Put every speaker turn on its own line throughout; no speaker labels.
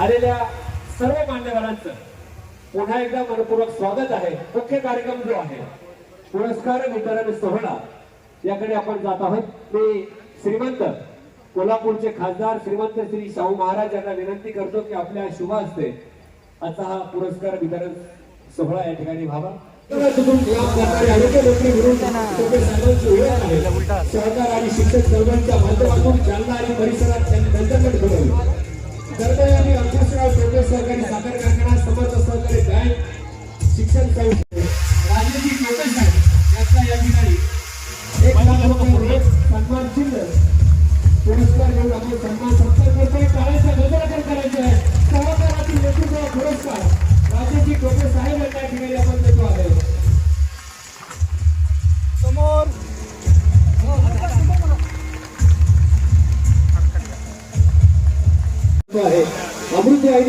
आलेल्या सर्व मान्यवरांचं पुन्हा एकदा मनपूर्वक स्वागत आहे. मुख्य कार्यक्रम जो आहे पुरस्कार वितरण सोहळा याकडे आपण जात आहोत. मी श्रीमंत कोल्हापूरचे खासदार श्रीमंत श्री शाहू महाराज यांना विनंती करतो की आपल्या शुभ असते आजचा हा पुरस्कार वितरण सोहळा या ठिकाणी व्हावा. सहकार आणि शिक्षक सर्वांच्या माध्यमातून जालना आणि परिसरात त्यांनी घडवले दरम्यान दरम्यान अंकुशराव टोपे सहकारी साखर कारखाना समर्थ सहकारी बँक शिक्षण संस्थे राजनीतिक लोकेश यांचा या ठिकाणी एक लाख रुपये सन्मान चिन्ह पुरस्कार घेऊन आपण सन्मान सत्तर करतोय टाळ्याचा गजराकर करायचे आहे सहकारातील नेतृत्व पुरस्कार राजनीती टोपे साहेब यांना ठिकाणी आपण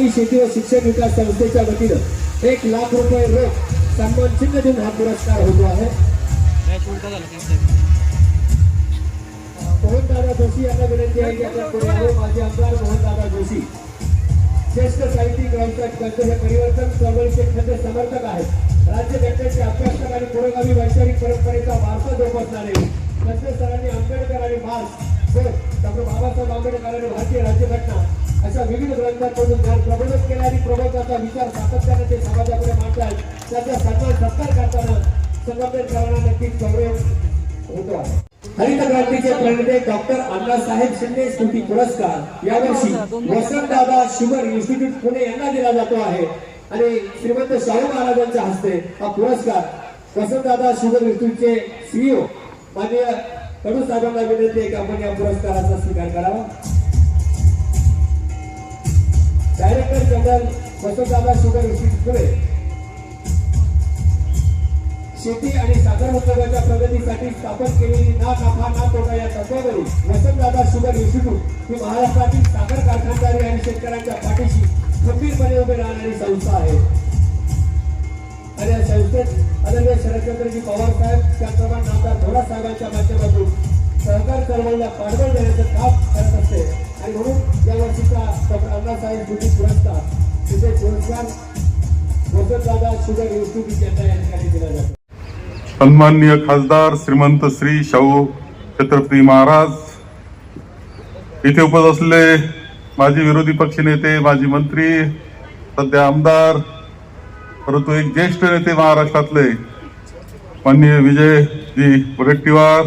अमृतवाहिनी शेती व शिक्षण विकास संस्थेच्या वतीनं एक लाख रुपये रोख सन्मान चिन्ह देऊन हा पुरस्कार होतो आहे. मोहनदादा जोशी यांना विनंती आहे की आपण पुढे यावे माझे आमदार मोहनदादा जोशी. ज्येष्ठ साहित्यिक व्यावसायिक तज्ञ हे परिवर्तन चळवळीचे खंड समर्थक आहेत. राज्य घटनेचे अभ्यासक आणि पुरोगामी वैचारिक परंपरेचा वारसा जोपासणारे. तज्ञ सरांनी आंबेडकर आणि मार्क्स डॉक्टर बाबासाहेब आंबेडकर आणि भारतीय राज्यघटना अशा विविध ग्रंथांमधून ज्ञान प्रबोधन केले आणि प्रबोधनाचा विचार सातत्याने ते समाजाकडे मांडतात त्याचा सन्मान सत्कार करताना संगमनेरकरांना नक्कीच गौरव होतो आहे. हरित क्रांतीचे प्रणेते डॉक्टर अण्णासाहेब शिंदे स्मृती पुरस्कार यावर्षी वसंतदादा शुगर इन्स्टिट्यूट पुणे यांना दिला जातो आहे. आणि श्रीमंत शाहू महाराजांच्या हस्ते हा पुरस्कार वसंतदादा शुगर इन्स्टिट्यूटचे सीईओ माननीय कडू साहेबांना विनंती आहे की आपण या पुरस्काराचा स्वीकार करावा. Director general Basavdada sugar institute शेती आणि साखर उद्योगाच्या प्रगतीसाठी स्थापन केलेली ना नफा ना तोटा या तत्वावरून वसंतदादा शुगर इन्स्टिट्यूट ही महाराष्ट्रातील साखर कारखानदारी आणि शेतकऱ्यांच्या पाठीशी खंबीरपणे उभे राहणारी संस्था आहे. आणि या संस्थेत आदरणीय शरदचंद्रजी पवार साहेब त्याचप्रमाणे आमदार धोडा साहेबांच्या माध्यमातून सहकार चळवळीला पाठबळ देण्याचं काम करत असते. आणि म्हणून या वर्षीचा डॉक्टर अण्णासाहेब स्मृती पुरस्कार तिथे पुरस्कार वसंतदादा शुगर इन्स्टिट्यूट यांना या ठिकाणी दिला जातो.
सन्माननीय खासदार श्रीमंत श्री शाहू छत्रपती महाराज. इथे उपस्थित असलेले माजी विरोधी पक्षनेते माजी मंत्री सध्या आमदार परंतु एक ज्येष्ठ नेते महाराष्ट्रातले माननीय विजयजी वडेट्टीवार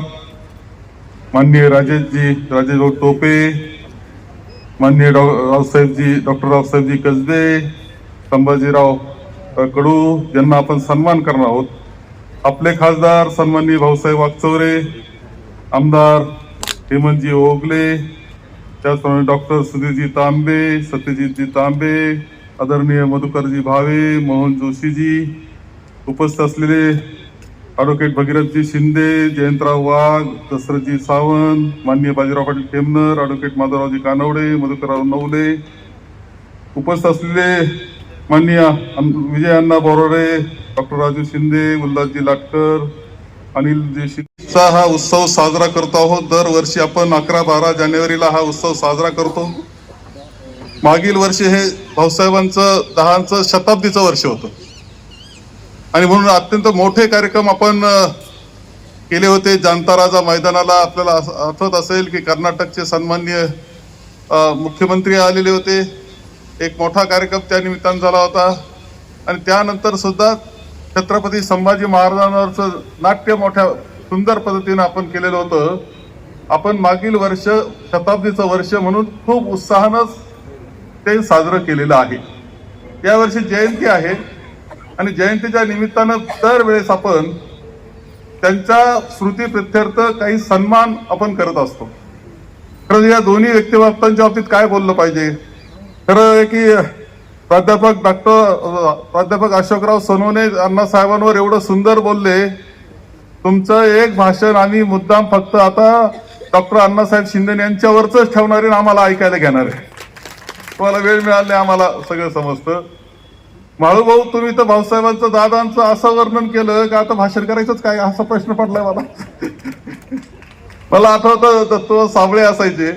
माननीय राजेशजी राजेश टोपे माननीय डॉ रावसाहेबजी डॉक्टर रावसाहेबजी कसबे संभाजीराव कडू यांना आपण सन्मान करणार आहोत. आपले खासदार सन्माननीय भाऊसाहेब वागचौरे आमदार हेमंतजी ओगले त्याचप्रमाणे डॉक्टर सुधीरजी तांबे सत्यजितजी तांबे आदरणीय मधुकरजी भावे मोहन जोशीजी उपस्थित असलेले ॲडव्होकेट भगीरथजी शिंदे जयंतराव वाघ दशरथजी सावंत माननीय बाजीराव पाटील खेमनर ॲडव्होकेट माधवरावजी कानवडे मधुकरराव नवले उपस्थित असलेले माननीय विजय अण्णा बोराडे डॉक्टर राजू शिंदे उल्हासजी लाटकर अनिलजी शिंदे हा उत्सव साजरा करतो आहोत. दरवर्षी आपण अकरा बारा जानेवारीला हा उत्सव साजरा करतो. मागील वर्षी हे भाऊसाहेबांचं दहाचं शताब्दीचं वर्ष होतं. आणि म्हणून अत्यंत मोठे कार्यक्रम आपण केले होते. जानता राजा मैदानाला आपल्याला आठवत असेल की कर्नाटकचे सन्माननीय मुख्यमंत्री आलेले होते. एक मोठा कार्यक्रम त्या निमित्तानं झाला होता. आणि त्यानंतर सुद्धा छत्रपती संभाजी महाराजांवरचं नाट्य मोठ्या सुंदर पद्धतीनं आपण केलेलं होतं. आपण मागील वर्ष शताब्दीचं वर्ष म्हणून खूप उत्साहानं ते साजरं केलेलं आहे. यावर्षी जयंती आहे आणि जयंतीच्या निमित्तानं दरवेळेस आपण त्यांच्या स्मृती प्रत्यर्थ काही सन्मान आपण करत असतो. खरं या दोन्ही व्यक्तिमत्वांच्या बाबतीत काय बोललं पाहिजे? खरं आहे की प्राध्यापक डॉक्टर प्राध्यापक अशोकराव सोनवणे अण्णासाहेबांवर एवढं सुंदर बोलले. तुमचं एक भाषण आम्ही मुद्दाम फक्त आता डॉक्टर अण्णासाहेब शिंदे यांच्यावरच ठेवणारे आम्हाला ऐकायला घेणार. आहे तुम्हाला वेळ मिळाला आम्हाला सगळं समजतं. माळू भाऊ तुम्ही तर भाऊसाहेबांचं दादांचं असं वर्णन केलं का आता भाषण करायचंच काय? असा प्रश्न पडलाय मला. मला आठवतं तत्व साबळे असायचे.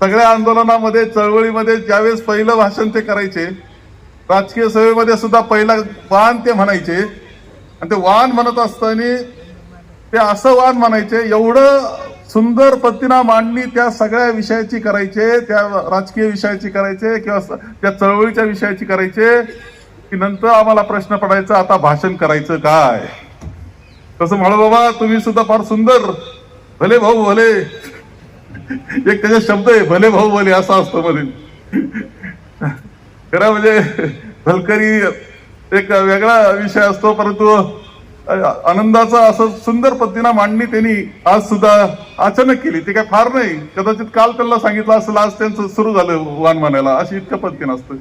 सगळ्या आंदोलनामध्ये चळवळीमध्ये ज्यावेळेस पहिलं भाषण ते करायचे राजकीय सभेमध्ये सुद्धा पहिला वाहन ते म्हणायचे. आणि ते वाहन म्हणत असताना ते असं वाहन म्हणायचे एवढं सुंदर पद्धतीनं मांडणी त्या सगळ्या विषयाची करायचे त्या राजकीय विषयाची करायचे किंवा त्या चळवळीच्या विषयाची करायचे की नंतर आम्हाला प्रश्न पडायचा आता भाषण करायचं काय? तसं म्हणा बाबा तुम्ही सुद्धा फार सुंदर. भले भाऊ भले. एक त्याचे शब्द आहे भले भाऊ भले असं असतं मध्ये खरं म्हणजे भलकरी एक वेगळा विषय असतो परंतु आनंदाचा असं सुंदर पद्धतीनं मांडणी त्यांनी आज सुद्धा अचानक केली. ते काय फार नाही. कदाचित काल त्यांना सांगितलं असेल आज त्यांचं सुरू झालं वाण म्हणायला अशी इतकं पद्धतीनं असतं.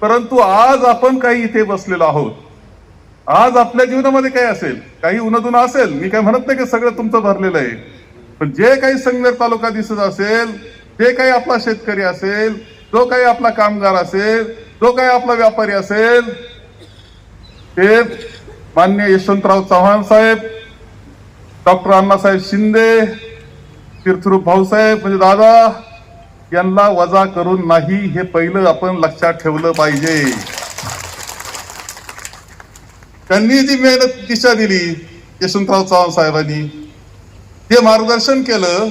परंतु आज आपण काही इथे बसलेलो आहोत. आज आपल्या जीवनामध्ये काय असेल? काही उन्हातून असेल? मी काय म्हणत नाही की सगळं तुमचं भरलेलं आहे. पण जे काही संगमेर तालुका दिसत असेल जे काही आपला शेतकरी असेल जो काही आपला कामगार असेल जो काही आपला व्यापारी असेल ते मान्य यशवंतराव चव्हाण साहेब डॉक्टर अण्णासाहेब शिंदे तीर्थरूप भाऊसाहेब म्हणजे दादा यांना वजा करून नाही हे पहिलं आपण लक्षात ठेवलं पाहिजे. त्यांनी जी मेहनत दिशा दिली यशवंतराव चव्हाण साहेबांनी ते मार्गदर्शन केलं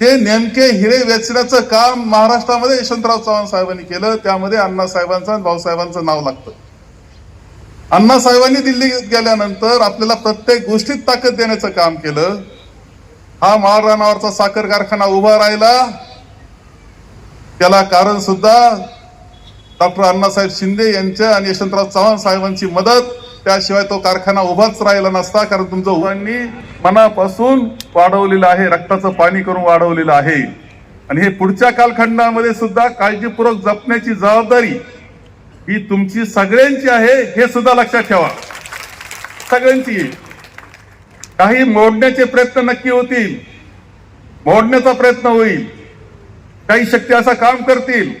ते नेमके हिरे वेचण्याचं काम महाराष्ट्रामध्ये यशवंतराव चव्हाण साहेबांनी केलं त्यामध्ये अण्णासाहेबांचं आणि भाऊसाहेबांचं नाव लागतं. अण्णासाहेबांनी दिल्लीत गेल्यानंतर आपल्याला प्रत्येक गोष्टीत ताकद देण्याचं काम केलं. हा महाराणावरचा साखर कारखाना उभा राहिला. त्याला कारण सुद्धा डॉक्टर अण्णासाहेब शिंदे यांच्या आणि यशवंतराव चव्हाण साहेबांची मदत. त्याशिवाय तो कारखाना उभाच राहिला नसता कारण तुमचं उभांनी मनापासून वाढवलेलं आहे. रक्ताचं पाणी करून वाढवलेलं आहे. आणि हे पुढच्या कालखंडामध्ये सुद्धा काळजीपूर्वक जपण्याची जबाबदारी ही तुमची सगळ्यांची आहे हे सुद्धा लक्षात ठेवा. सगळ्यांची. काही मोडण्याचे प्रयत्न नक्की होतील. मोडण्याचा प्रयत्न होईल. काही शक्ती असं काम करतील.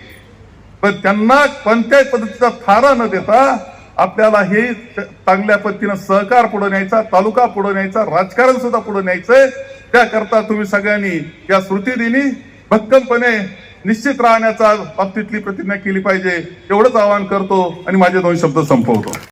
पण त्यांना कोणत्याही पद्धतीचा थारा न देता आपल्याला हे चांगल्या पद्धतीनं सहकार पुढे न्यायचा तालुका पुढे न्यायचा राजकारण सुद्धा पुढे न्यायचंय. त्याकरता तुम्ही सगळ्यांनी या स्मृतीदिनी भक्कमपणे निश्चित राहण्याचा बाबतीतली प्रतिज्ञा केली पाहिजे. एवढंच आवाहन करतो आणि माझे दोन शब्द संपवतो.